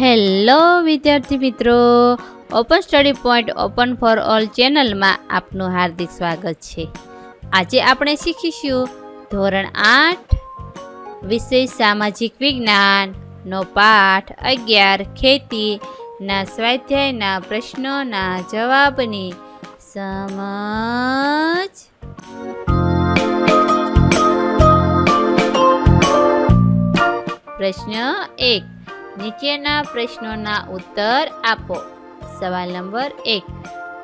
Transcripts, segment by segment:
Hello વિદ્યાર્થી મિત્રો. Open study point open for all ચેનલમાં આપનું હાર્દિક સ્વાગત છે. આજે આપણે શીખીશું ધોરણ આઠ, વિષય સામાજિક વિજ્ઞાનનો પાઠ અગિયાર, ખેતીના સ્વાધ્યાયના પ્રશ્નોના જવાબની સમજ. પ્રશ્ન એક. નીચેના પ્રશ્નોના ઉત્તર આપો. સવાલ નંબર એક.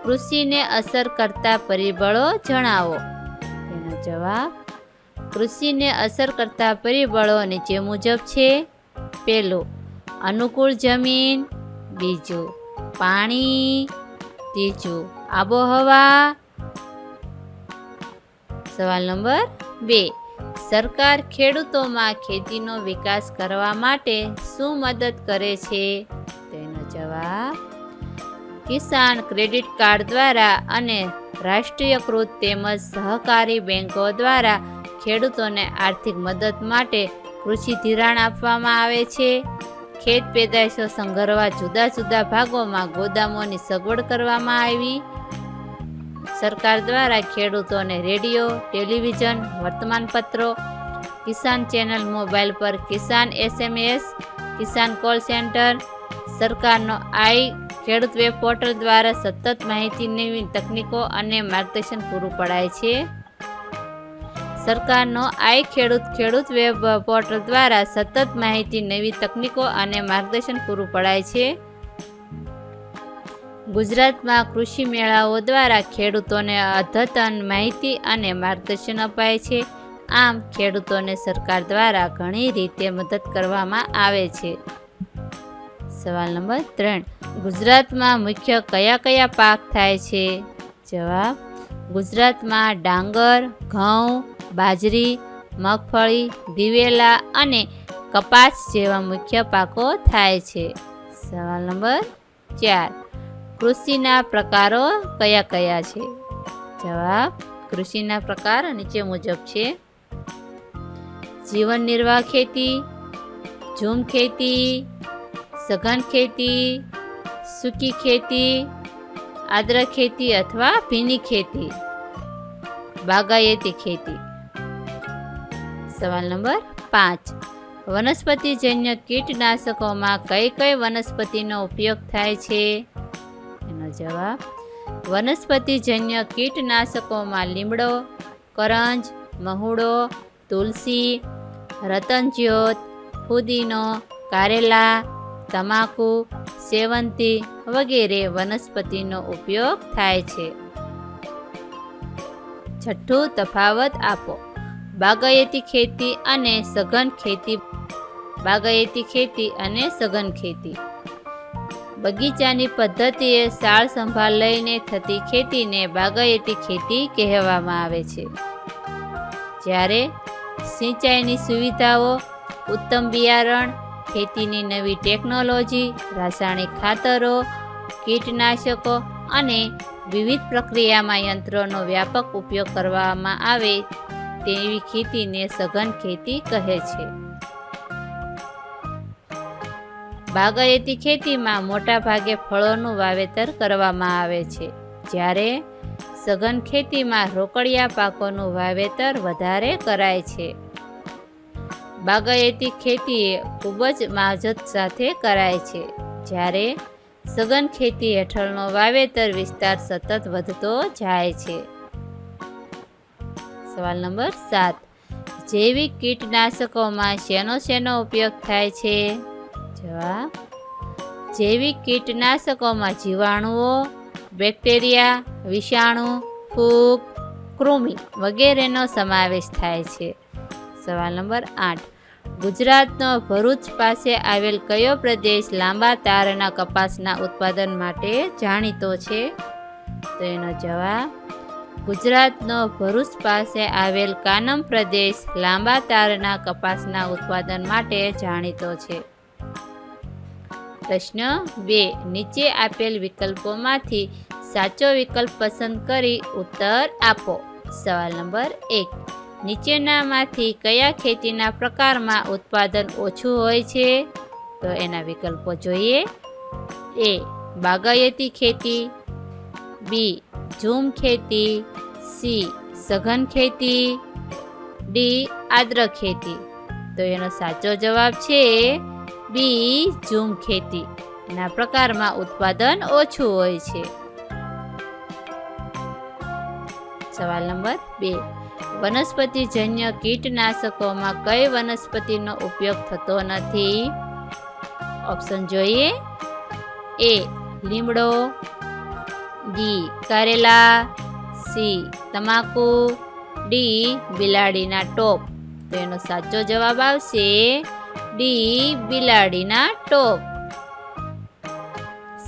કૃષિને અસર કરતા પરિબળો જણાવો. તેનો જવાબ, કૃષિને અસર કરતા પરિબળો નીચે મુજબ છે. પહેલું અનુકૂળ જમીન. બીજું, પાણી. ત્રીજું, આબોહવા. સવાલ નંબર બે. સરકાર ખેડૂતોમાં ખેતીનો વિકાસ કરવા માટે શું મદદ કરે છે? તેનો જવાબ, કિસાન ક્રેડિટ કાર્ડ દ્વારા અને રાષ્ટ્રીયકૃત તેમજ સહકારી બેંકો દ્વારા ખેડૂતોને આર્થિક મદદ માટે કૃષિ ધિરાણ આપવામાં આવે છે. ખેત પેદાશો સંઘરવા જુદા જુદા ભાગોમાં ગોદામોની સગવડ કરવામાં આવી. સરકાર દ્વારા ખેડૂતોને રેડિયો, ટેલિવિઝન, વર્તમાનપત્રો, કિસાન ચેનલ મોબાઈલ પર Kisan SMS, Kisan call centre, સરકારનો આઈ ખેડૂત વેબ પોર્ટલ દ્વારા સતત માહિતીની તકનીકો અને માર્ગદર્શન પૂરું પડાય છે. સરકારનો આઈ ખેડૂત ખેડૂત વેબ પોર્ટલ દ્વારા સતત માહિતી, નવી તકનીકો અને માર્ગદર્શન પૂરું પડાય છે. ગુજરાતમાં કૃષિ મેળાઓ દ્વારા ખેડૂતોને અદ્યતન માહિતી અને માર્ગદર્શન અપાય છે. આમ, ખેડૂતોને સરકાર દ્વારા ઘણી રીતે મદદ કરવામાં આવે છે. સવાલ નંબર ત્રણ. ગુજરાતમાં મુખ્ય કયા કયા પાક થાય છે? જવાબ, ગુજરાતમાં ડાંગર, ઘઉં, બાજરી, મગફળી, દિવેલા અને કપાસ જેવા મુખ્ય પાકો થાય છે. સવાલ નંબર ચાર. કૃષિના પ્રકારો કયા કયા છે? જવાબ, કૃષિના પ્રકાર નીચે મુજબ છે. જીવન નિર્વાહ ખેતી, ઝૂમ ખેતી, સઘન ખેતી, સૂકી ખેતી, આદ્ર ખેતી અથવા ભીની ખેતી. બાગાયતી ખેતી. સવાલ નંબર પાંચ. વનસ્પતિજન્ય કીટનાશકોમાં કઈ કઈ વનસ્પતિનો ઉપયોગ થાય છે? જવાબ વનસ્પતિજન્ય કીટનાશકોમાં લીમડો, કરંજ, મહુડો, તુલસી, રતનજ્યોત, ફુદીનો, કારેલા, તમાકુ, સેવંતી વગેરે વનસ્પતિનો ઉપયોગ થાય છે. છઠ્ઠું તફાવત આપો. બાગાયતી ખેતી અને સઘન ખેતી બાગાયતી ખેતી અને સઘન ખેતી. બગીચાની પદ્ધતિએ સાળ સંભાળ લઈને થતી ખેતીને બાગાયતી ખેતી કહેવામાં આવે છે. જ્યારે સિંચાઈની સુવિધાઓ, ઉત્તમ બિયારણ, ખેતીની નવી ટેકનોલોજી, રાસાયણિક ખાતરો, કીટનાશકો અને વિવિધ પ્રક્રિયામાં યંત્રોનો વ્યાપક ઉપયોગ કરવામાં આવે તેવી ખેતીને સઘન ખેતી કહે છે. બાગાયતી ખેતીમાં મોટા ભાગે ફળોનું વાવેતર કરવામાં આવે છે. જ્યારે સઘન ખેતીમાં રોકડિયા પાકોનું વાવેતર વધારે કરાય છે. બાગાયતી ખેતી ખૂબ જ માવજત સાથે કરાય છે. જ્યારે સઘન ખેતી હેઠળનો વાવેતર વિસ્તાર સતત વધતો જાય છે. સવાલ નંબર સાત. જૈવિક કીટનાશકોમાં શેનો શેનો ઉપયોગ થાય છે? જવાબ? જૈવિક કીટનાશકોમાં જીવાણુઓ, બેક્ટેરિયા, વિષાણુ, ફૂગ, કૃમિ વગેરેનો સમાવેશ થાય છે. સવાલ નંબર આઠ. ગુજરાતનો ભરૂચ પાસે આવેલ કયો પ્રદેશ લાંબા તારના કપાસના ઉત્પાદન માટે જાણીતો છે? તો એનો જવાબ, ગુજરાતનો ભરૂચ પાસે આવેલ કાનમ પ્રદેશ લાંબા તારના કપાસના ઉત્પાદન માટે જાણીતો છે. પ્રશ્ન બે. નીચે આપેલ વિકલ્પોમાંથી સાચો વિકલ્પ પસંદ કરી ઉત્તર આપો. સવાલ નંબર એક. નીચેનામાંથી કયા ખેતીના પ્રકારમાં ઉત્પાદન ઓછું હોય છે? તો એના વિકલ્પો જોઈએ. એ. બાગાયતી ખેતી. બી. ઝૂમ ખેતી. સી. સઘન ખેતી. ડી. આદ્ર ખેતી. તો એનો સાચો જવાબ છે બી ઝૂમ ખેતી. ના પ્રકારમાં ઉત્પાદન ઓછું હોય છે. સવાલ નંબર બે. વનસ્પતિજન્ય કીટનાશકોમાં કઈ વનસ્પતિનો ઉપયોગ થતો નથી? ઓપ્શન જોઈએ. એ, લીમડો. ડી કારેલા. સી, તમાકુ. ડી, બિલાડીના ટોપ. તો એનો સાચો જવાબ આવશે ડી, બિલાડીના ટોપ.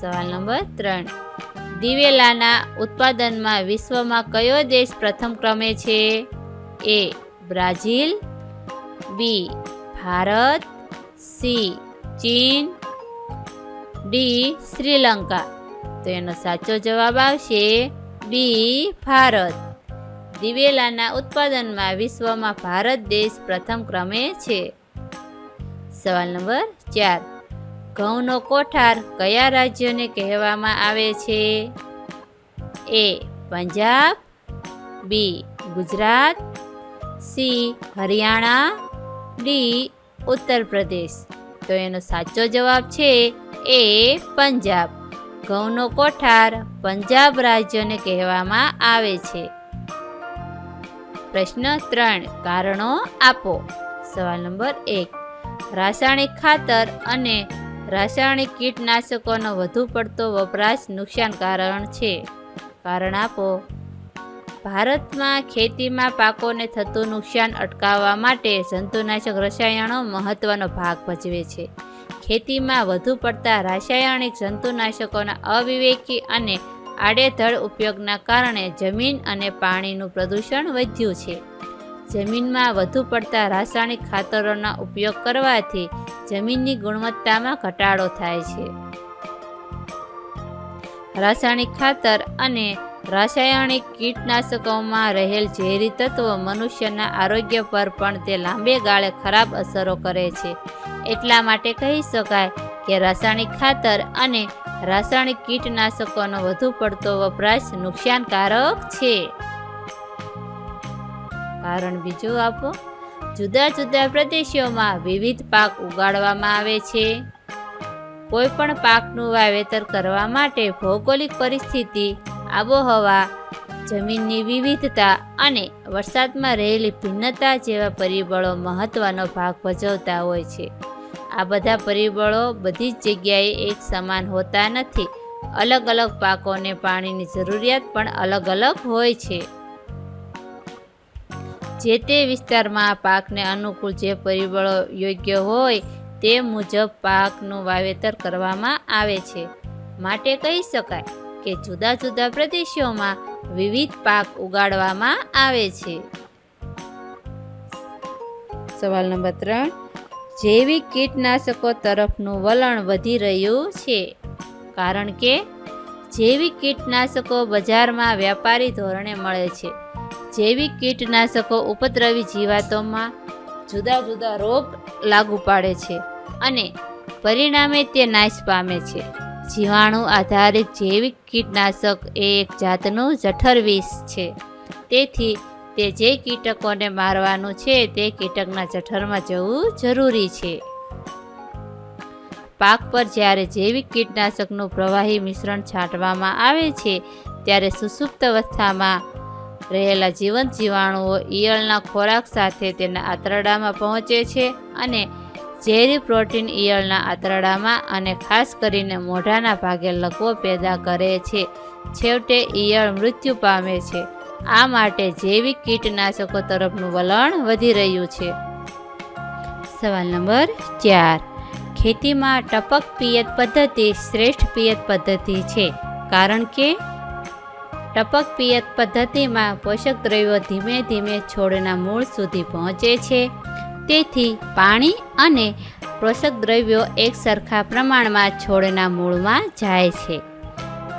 સવાલ નંબર ત્રણ. દિવેલાના ઉત્પાદનમાં વિશ્વમાં કયો દેશ પ્રથમ ક્રમે છે? A, Brazil, B, Bharat, C, ચીન, ડી, શ્રીલંકા. તો એનો સાચો જવાબ આવશે બી, ભારત. દિવેલાના ઉત્પાદનમાં વિશ્વમાં ભારત દેશ પ્રથમ ક્રમે છે. સવાલ નંબર ચાર. ઘઉંનો કોઠાર કયા રાજ્યને કહેવામાં આવે છે? A, Punjab, B, Gujarat, C, Haryana, D Uttar Pradesh તો એનો સાચો જવાબ છે એ પંજાબ. ઘઉંનો કોઠાર પંજાબ રાજ્યને કહેવામાં આવે છે. પ્રશ્ન ત્રણ, કારણો આપો. સવાલ નંબર એક. રાસાયણિક ખાતર અને રાસાયણિક કીટનાશકોનો વધુ પડતો વપરાશ નુકસાનકારણ છે. કારણ આપો, ભારતમાં ખેતીમાં પાકોને થતું નુકસાન અટકાવવા માટે જંતુનાશક રસાયણો મહત્વનો ભાગ ભજવે છે. ખેતીમાં વધુ પડતા રાસાયણિક જંતુનાશકોના અવિવેકી અને આડેધડ ઉપયોગના કારણે જમીન અને પાણીનું પ્રદૂષણ વધ્યું છે. જમીનમાં વધુ પડતા રાસાયણિક ખાતરોના ઉપયોગ કરવાથી જમીનની ગુણવત્તામાં ઘટાડો થાય છે. રાસાયણિક ખાતર અને રાસાયણિક કીટનાશકોમાં રહેલ ઝેરી તત્વો મનુષ્યના આરોગ્ય પર પણ તે લાંબે ગાળે ખરાબ અસરો કરે છે. એટલા માટે કહી શકાય કે રાસાયણિક ખાતર અને રાસાયણિક કીટનાશકોનો વધુ પડતો વપરાશ નુકસાનકારક છે. કારણ બીજું આપો. જુદા જુદા પ્રદેશોમાં વિવિધ પાક ઉગાડવામાં આવે છે. કોઈ પણ પાકનું વાવેતર કરવા માટે ભૌગોલિક પરિસ્થિતિ, આબોહવા, જમીનની વિવિધતા અને વરસાદમાં રહેલી ભિન્નતા જેવા પરિબળો મહત્વનો ભાગ ભજવતા હોય છે. આ બધા પરિબળો બધી જ જગ્યાએ એક સમાન હોતા નથી. અલગ અલગ પાકોને પાણીની જરૂરિયાત પણ અલગ અલગ હોય છે. જે તે વિસ્તારમાં પાકને અનુકૂળ જે પરિબળો યોગ્ય હોય તે મુજબ પાકનું વાવેતર કરવામાં આવે છે. માટે કહી શકાય કે જુદા જુદા પ્રદેશોમાં વિવિધ પાક ઉગાડવામાં આવે છે. સવાલ નંબર ત્રણ. જૈવિક કીટનાશકો તરફનું વલણ વધી રહ્યું છે. કારણ કે જૈવિક કીટનાશકો બજારમાં વ્યાપારી ધોરણે મળે છે. જૈવિક કીટનાશકો ઉપદ્રવી જીવાતોમાં જુદા જુદા રોગ લાગુ પાડે છે અને પરિણામે તે નાશ પામે છે. જીવાણુ આધારિત જૈવિક કીટનાશક એ એક જાતનું જઠર વિષ છે. તેથી તે જે કીટકોને મારવાનું છે તે કીટકના જઠરમાં જવું જરૂરી છે. પાક પર જ્યારે જૈવિક કીટનાશકનું પ્રવાહી મિશ્રણ છાંટવામાં આવે છે, ત્યારે સુસુપ્ત અવસ્થામાં રહેલા જીવંત જીવાણુઓ ઈયળના ખોરાક સાથે તેના આંતરડામાં પહોંચે છે અને ઝેરી પ્રોટીન ઈયળના આંતરડામાં અને ખાસ કરીને મોઢાના ભાગે લકવો પેદા કરે છે. છેવટે ઈયળ મૃત્યુ પામે છે. આ માટે જૈવિક કીટનાશકો તરફનું વલણ વધી રહ્યું છે. સવાલ નંબર ચાર. ખેતીમાં ટપક પિયત પદ્ધતિ શ્રેષ્ઠ પિયત પદ્ધતિ છે. કારણ કે ટપક પિયત પદ્ધતિમાં પોષક દ્રવ્યો ધીમે ધીમે છોડના મૂળ સુધી પહોંચે છે. તેથી પાણી અને પોષક દ્રવ્યો એક સરખા પ્રમાણમાં છોડના મૂળમાં જાય છે.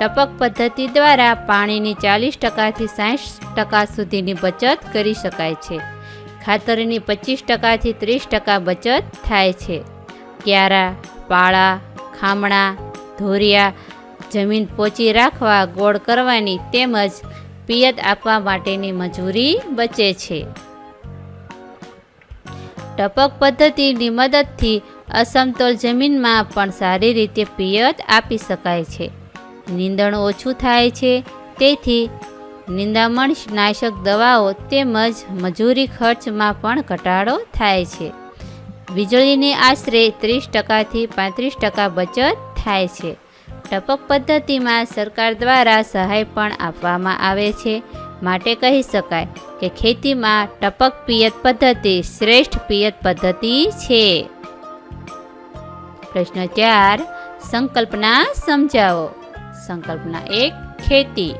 ટપક પદ્ધતિ દ્વારા પાણીની ચાલીસ ટકાથી સાઠ ટકા સુધીની બચત કરી શકાય છે. ખાતરની પચીસ ટકાથી ત્રીસ ટકા બચત થાય છે. ક્યારા, પાળા, ખામણા, ધોરિયા જમીન પોચી રાખવા, ગોળ કરવાની તેમજ પિયત આપવા માટેની મજૂરી બચે છે. ટપક પદ્ધતિની મદદથી અસમતોલ જમીનમાં પણ સારી રીતે પિયત આપી શકાય છે. નીંદણ ઓછું થાય છે, તેથી નિંદામણ નાશક દવાઓ તેમજ મજૂરી ખર્ચમાં પણ ઘટાડો થાય છે. વીજળીની આશરે ત્રીસ ટકાથી પાંત્રીસ ટકા બચત થાય છે. ટપક પદ્ધતિમાં સરકાર દ્વારા સહાય પણ આપવામાં આવે છે. માટે કહી શકાય કે ખેતીમાં ટપક પિયત પદ્ધતિ શ્રેષ્ઠ પિયત પદ્ધતિ છે. પ્રશ્ન ચાર, સંકલ્પના સમજાવો. સંકલ્પના એક, ખેતી.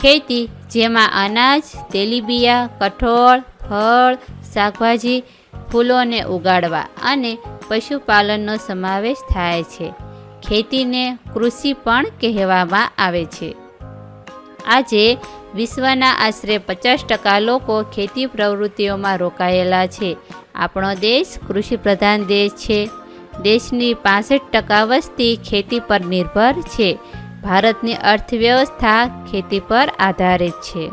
ખેતી જેમાં અનાજ, તેલીબિયા, કઠોળ ફળ શાકભાજી, ફૂલોને ઉગાડવા અને પશુપાલનનો સમાવેશ થાય છે. ખેતીને કૃષિ પણ કહેવામાં આવે છે. આજે વિશ્વના આશરે પચાસ ટકા લોકો ખેતી પ્રવૃત્તિઓમાં રોકાયેલા છે. આપણો દેશ કૃષિ પ્રધાન દેશ છે. દેશની પાસઠ ટકા વસ્તી ખેતી પર નિર્ભર છે. ભારતની અર્થવ્યવસ્થા ખેતી પર આધારિત છે.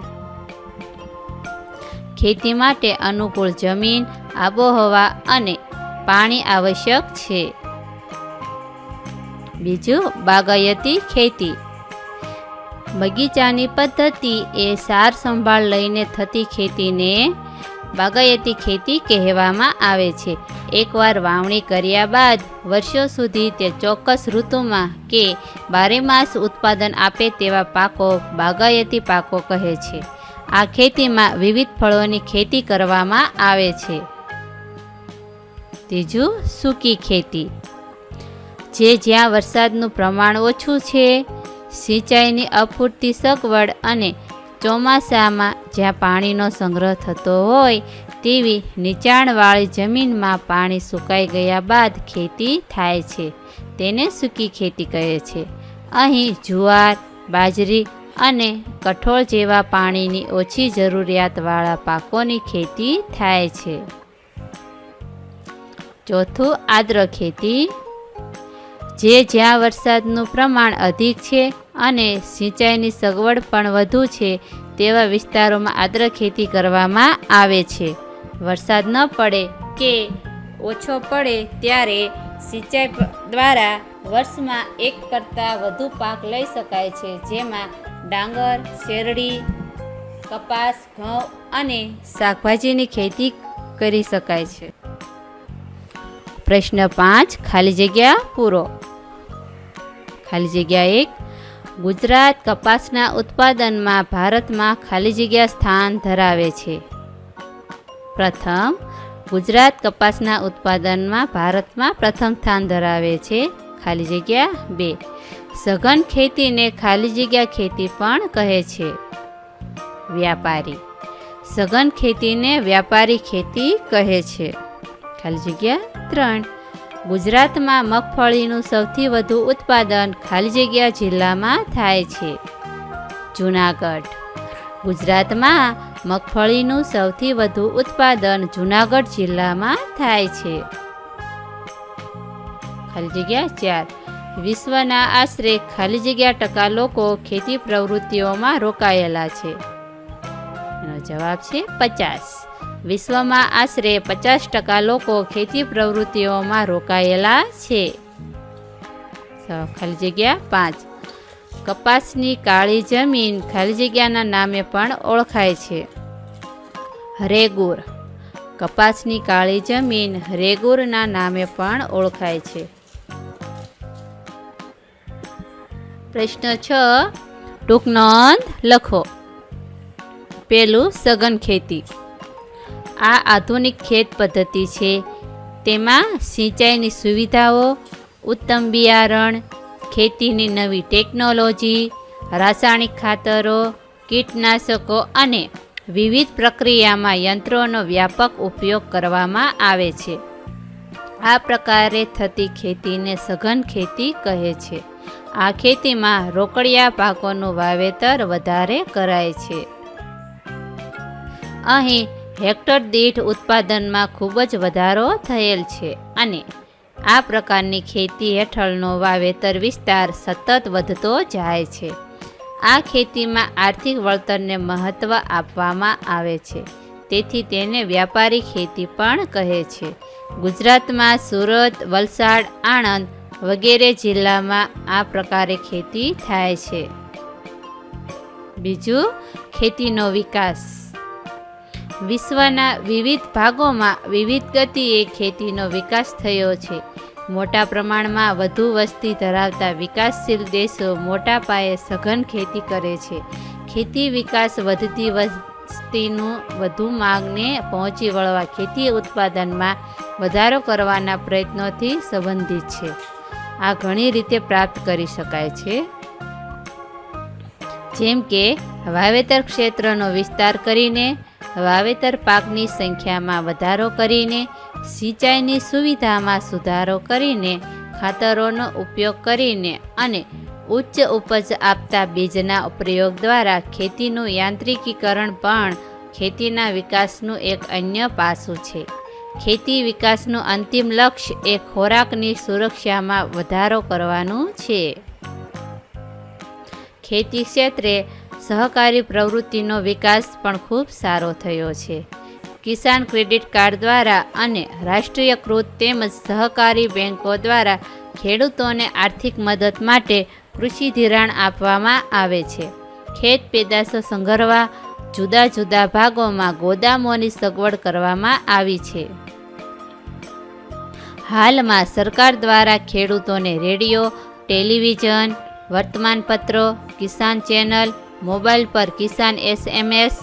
ખેતી માટે અનુકૂળ જમીન, આબોહવા અને પાણી આવશ્યક છે. બીજું બાગાયતી ખેતી. બગીચાની પદ્ધતિ એ સાર સંભાળ લઈને થતી ખેતીને બાગાયતી ખેતી કહેવામાં આવે છે. એકવાર વાવણી કર્યા બાદ વર્ષો સુધી તે ચોક્કસ ઋતુમાં કે બારેમાસ ઉત્પાદન આપે તેવા પાકો બાગાયતી પાકો કહે છે. આ ખેતીમાં વિવિધ ફળોની ખેતી કરવામાં આવે છે. ત્રીજું, સૂકી ખેતી. જે જ્યાં વરસાદનું પ્રમાણ ઓછું છે, સિંચાઈની અપૂરતી સગવડ અને ચોમાસામાં જ્યાં પાણીનો સંગ્રહ થતો હોય, તેવી નીચાણવાળી જમીનમાં પાણી સુકાઈ ગયા બાદ ખેતી થાય છે. તેને સૂકી ખેતી કહે છે. અહીં જુવાર, બાજરી અને કઠોળ જેવા પાણીની ઓછી જરૂરિયાતવાળા પાકોની ખેતી થાય છે. ચોથું, આદ્ર ખેતી. જે જ્યાં વરસાદનું પ્રમાણ અધિક છે અને સિંચાઈની સગવડ પણ વધુ છે, તેવા વિસ્તારોમાં આદ્ર ખેતી કરવામાં આવે છે. વરસાદ ન પડે કે ઓછો પડે ત્યારે સિંચાઈ દ્વારા વર્ષમાં એક કરતાં વધુ પાક લઈ શકાય છે, જેમાં ડાંગર, શેરડી, કપાસ, ઘઉં અને શાકભાજીની ખેતી કરી શકાય છે. પ્રશ્ન પાંચ, ખાલી જગ્યા પૂરો. ખાલી જગ્યા એક. ગુજરાત કપાસના ઉત્પાદનમાં ભારતમાં ખાલી જગ્યા સ્થાન ધરાવે છે. પ્રથમ, ગુજરાત કપાસના ઉત્પાદનમાં ભારતમાં પ્રથમ સ્થાન ધરાવે છે, ખાલી જગ્યા બે. સઘન ખેતીને ખાલી જગ્યા ખેતી પણ કહે છે. વ્યાપારી. સઘન ખેતીને વ્યાપારી ખેતી કહે છે. ખાલી જગ્યા ત્રણ. ગુજરાતમાં મગફળીનું સૌથી વધુ ઉત્પાદન ખાલી જગ્યા જિલ્લામાં થાય છે. જૂનાગઢ. ગુજરાતમાં મગફળીનું સૌથી વધુ ઉત્પાદન જૂનાગઢ જિલ્લામાં થાય છે. ખાલી જગ્યા ચાર. વિશ્વના આશરે ખાલી જગ્યા ટકા લોકો ખેતી પ્રવૃત્તિઓમાં રોકાયેલા છે. એનો જવાબ છે પચાસ. વિશ્વમાં આશરે પચાસ ટકા લોકો ખેતી પ્રવૃત્તિઓમાં રોકાયેલા છે. ખાલી જગ્યા પાંચ. કપાસની કાળી જમીન ખાલી જગ્યાના નામે પણ ઓળખાય છે. રેગુર. કપાસની કાળી જમીન રેગુરના નામે પણ ઓળખાય છે. પ્રશ્ન છ ટૂંક નોંધ લખો. પેલું સઘન ખેતી. આ આધુનિક ખેત પદ્ધતિ છે. તેમાં સિંચાઈની સુવિધાઓ, ઉત્તમ બિયારણ, ખેતીની નવી ટેકનોલોજી, રાસાયણિક ખાતરો, કીટનાશકો અને વિવિધ પ્રક્રિયામાં યંત્રોનો વ્યાપક ઉપયોગ કરવામાં આવે છે. આ પ્રકારે થતી ખેતીને સઘન ખેતી કહે છે. આ ખેતીમાં રોકડિયા પાકોનું વાવેતર વધારે કરાય છે. અહીં હેક્ટર દીઠ ઉત્પાદનમાં ખૂબ જ વધારો થયેલ છે અને આ પ્રકારની ખેતી હેઠળનો વાવેતર વિસ્તાર સતત વધતો જાય છે. આ ખેતીમાં આર્થિક વળતરને મહત્ત્વ આપવામાં આવે છે. તેથી તેને વ્યાપારી ખેતી પણ કહે છે. ગુજરાતમાં સુરત, વલસાડ, આણંદ વગેરે જિલ્લામાં આ પ્રકારે ખેતી થાય છે. બીજું, ખેતીનો વિકાસ. વિશ્વના વિવિધ ભાગોમાં વિવિધ ગતિએ ખેતીનો વિકાસ થયો છે. મોટા પ્રમાણમાં વધુ વસ્તી ધરાવતા વિકાસશીલ દેશો મોટા પાયે સઘન ખેતી કરે છે. ખેતી વિકાસ વધતી વસ્તીનું વધુ માંગને પહોંચી વળવા ખેતી ઉત્પાદનમાં વધારો કરવાના પ્રયત્નોથી સંબંધિત છે. આ ઘણી રીતે પ્રાપ્ત કરી શકાય છે. જેમ કે વાવેતર ક્ષેત્રનો વિસ્તાર કરીને વાવેતર પાકની સંખ્યામાં વધારો કરીને, સિંચાઈની સુવિધામાં સુધારો કરીને, ખાતરોનો ઉપયોગ કરીને અને ઉચ્ચ ઉપજ આપતા બીજના પ્રયોગ દ્વારા ખેતીનું યાંત્રિકીકરણ પણ ખેતીના વિકાસનું એક અન્ય પાસું છે. ખેતી વિકાસનું અંતિમ લક્ષ્ય એ ખોરાકની સુરક્ષામાં વધારો કરવાનું છે. ખેતી ક્ષેત્રે સહકારી પ્રવૃત્તિનો વિકાસ પણ ખૂબ સારો થયો છે. કિસાન ક્રેડિટ કાર્ડ દ્વારા અને રાષ્ટ્રીયકૃત તેમજ સહકારી બેંકો દ્વારા ખેડૂતોને આર્થિક મદદ માટે કૃષિ ધિરાણ આપવામાં આવે છે. ખેત પેદાશો સંગ્રહવા જુદા જુદા ભાગોમાં ગોદામોની સગવડ કરવામાં આવી છે. હાલમાં સરકાર દ્વારા ખેડૂતોને રેડિયો, ટેલિવિઝન, વર્તમાનપત્રો, કિસાન ચેનલ મોબાઈલ પર Kisan SMS,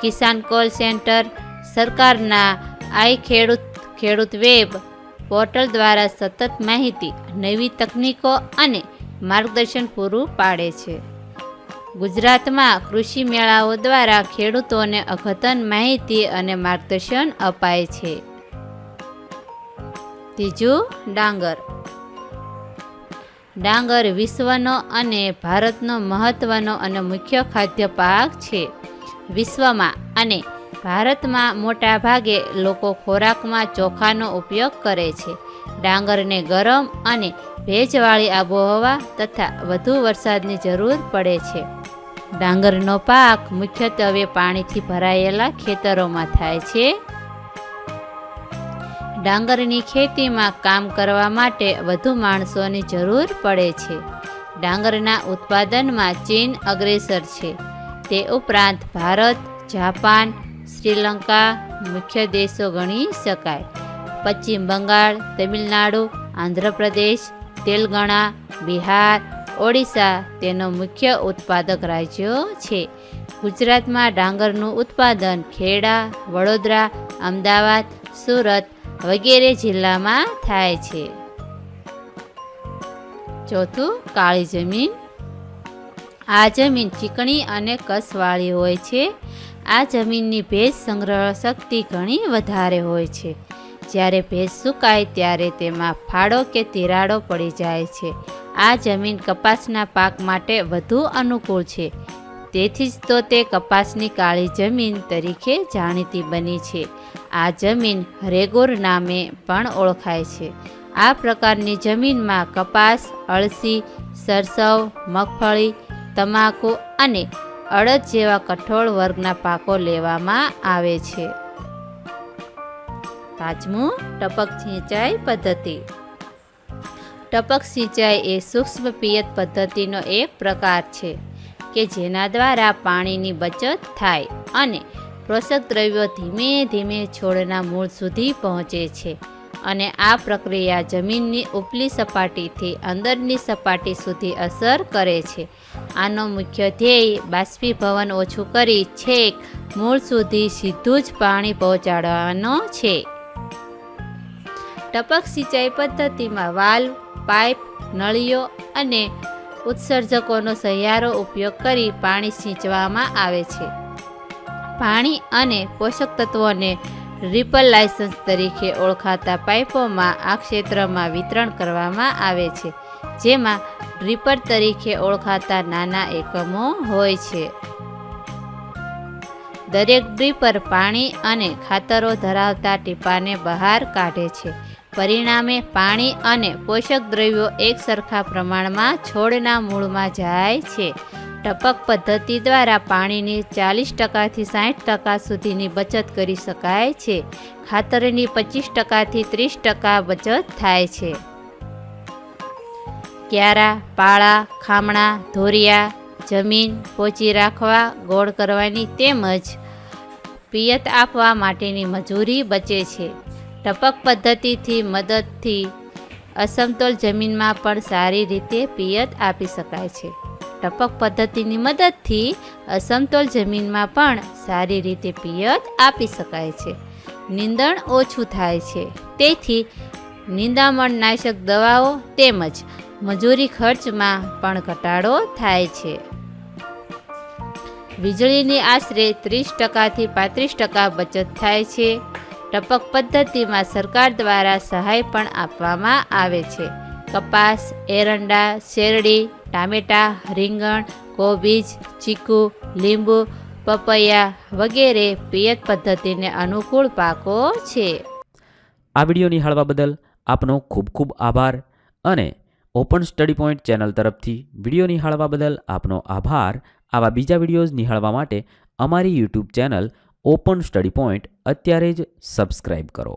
Kisan call centre, સરકારના આઈ ખેડૂત ખેડૂત વેબ પોર્ટલ દ્વારા સતત માહિતી, નવી તકનીકો અને માર્ગદર્શન પૂરું પાડે છે. ગુજરાતમાં કૃષિ મેળાઓ દ્વારા ખેડૂતોને અઘતન માહિતી અને માર્ગદર્શન અપાય છે. ત્રીજું ડાંગર. ડાંગર વિશ્વનો અને ભારતનો મહત્વનો અને મુખ્ય ખાદ્ય પાક છે. વિશ્વમાં અને ભારતમાં મોટા ભાગે લોકો ખોરાકમાં ચોખાનો ઉપયોગ કરે છે. ડાંગરને ગરમ અને ભેજવાળી આબોહવા તથા વધુ વરસાદની જરૂર પડે છે. ડાંગરનો પાક મુખ્યત્વે પાણીથી ભરાયેલા ખેતરોમાં થાય છે. ડાંગરની ખેતીમાં કામ કરવા માટે વધુ માણસોની જરૂર પડે છે. ડાંગરના ઉત્પાદનમાં ચીન અગ્રેસર છે. તે ઉપરાંત ભારત, જાપાન, શ્રીલંકા મુખ્ય દેશો ગણી શકાય. પશ્ચિમ બંગાળ, તમિલનાડુ, આંધ્રપ્રદેશ, તેલંગાણા, બિહાર, ઓડિશા તેનો મુખ્ય ઉત્પાદક રાજ્યો છે. ગુજરાતમાં ડાંગરનું ઉત્પાદન ખેડા, વડોદરા, અમદાવાદ, સુરત વગેરે જિલ્લામાં થાય છે. ચોથું, કાળી જમીન. આ જમીન ચીકણી અને કસવાળી હોય છે. આ જમીનની ભેજ સંગ્રહ શક્તિ ઘણી વધારે હોય છે. જ્યારે ભેજ સુકાય ત્યારે તેમાં ફાળો કે તિરાડો પડી જાય છે. આ જમીન કપાસના પાક માટે વધુ અનુકૂળ છે. તેથી જ તો તે કપાસની કાળી જમીન તરીકે જાણીતી બની છે. આ જમીન રેગોર નામે પણ ઓળખાય છે. આ પ્રકારની જમીનમાં કપાસ, અળસી, સરસવ, મગફળી, તમાકુ અને અડદ જેવા કઠોળ વર્ગના પાકો લેવામાં આવે છે. પાંચમું ટપક સિંચાઈ પદ્ધતિ. ટપક સિંચાઈ એ સૂક્ષ્મ પિયત પદ્ધતિનો એક પ્રકાર છે. કે જેના દ્વારા પાણીની બચત થાય અને પોષક દ્રવ્યો ધીમે ધીમે છોડના મૂળ સુધી પહોંચે છે. અને આ પ્રક્રિયા જમીનની ઉપલી સપાટીથી અંદરની સપાટી સુધી અસર કરે છે. આનો મુખ્ય ધ્યેય બાષ્પીભવન ઓછું કરી છેક મૂળ સુધી સીધું જ પાણી પહોંચાડવાનો છે. ટપક સિંચાઈ પદ્ધતિમાં વાલ્વ, પાઇપ, નળીઓ અને ઉત્સર્જકોનો સહિયારો ઉપયોગ કરી પાણી સિંચવામાં આવે છે. પાણી અને પોષક તત્વોને રિપલ લાયસન્સ તરીકે ઓળખાતા પાઇપોમાં આ ક્ષેત્રમાં વિતરણ કરવામાં આવે છે, જેમાં ડ્રીપર તરીકે ઓળખાતા નાના એકમો હોય છે. દરેક ડ્રીપર પાણી અને ખાતરો ધરાવતા ટીપાને બહાર કાઢે છે. પરિણામે પાણી અને પોષક દ્રવ્યો એક સરખા પ્રમાણમાં છોડના મૂળમાં જાય છે. ટપક પદ્ધતિ દ્વારા પાણીની ચાલીસ ટકાથી સાઠ ટકા સુધીની બચત કરી શકાય છે. ખાતરની પચીસ ટકાથી ત્રીસ ટકા બચત થાય છે. ક્યારા, પાળા, ખામણા, ધોરિયા, જમીન પોચી રાખવા, ગોળ કરવાની તેમજ પિયત આપવા માટેની મજૂરી બચે છે. ટપક પદ્ધતિથી મદદથી અસમતોલ જમીનમાં પણ સારી રીતે પિયત આપી શકાય છે. ટપક પદ્ધતિની મદદથી અસમતોલ જમીનમાં પણ સારી રીતે પિયત આપી શકાય છે. નીંદણ ઓછું થાય છે. તેથી નિંદામણ નાશક દવાઓ તેમજ મજૂરી ખર્ચમાં પણ ઘટાડો થાય છે. વીજળીની આશરે ત્રીસ ટકાથી પાંત્રીસ ટકા બચત થાય છે. ટપક પદ્ધતિમાં સરકાર દ્વારા સહાય પણ આપવામાં આવે છે. કપાસ, એરંડા, શેરડી, ટામેટાં, રીંગણ, કોબીજ, ચીકુ, લીંબુ, પપૈયા વગેરે પિયત પદ્ધતિને અનુકૂળ પાકો છે. આ વીડિયો નિહાળવા બદલ આપનો ખૂબ ખૂબ આભાર અને ઓપન સ્ટડી પોઈન્ટ ચેનલ તરફથી વીડિયો નિહાળવા બદલ આપનો આભાર. આવા બીજા વિડીયોઝ નિહાળવા માટે અમારી YouTube channel open study point અત્યારે જ સબસ્ક્રાઈબ કરો.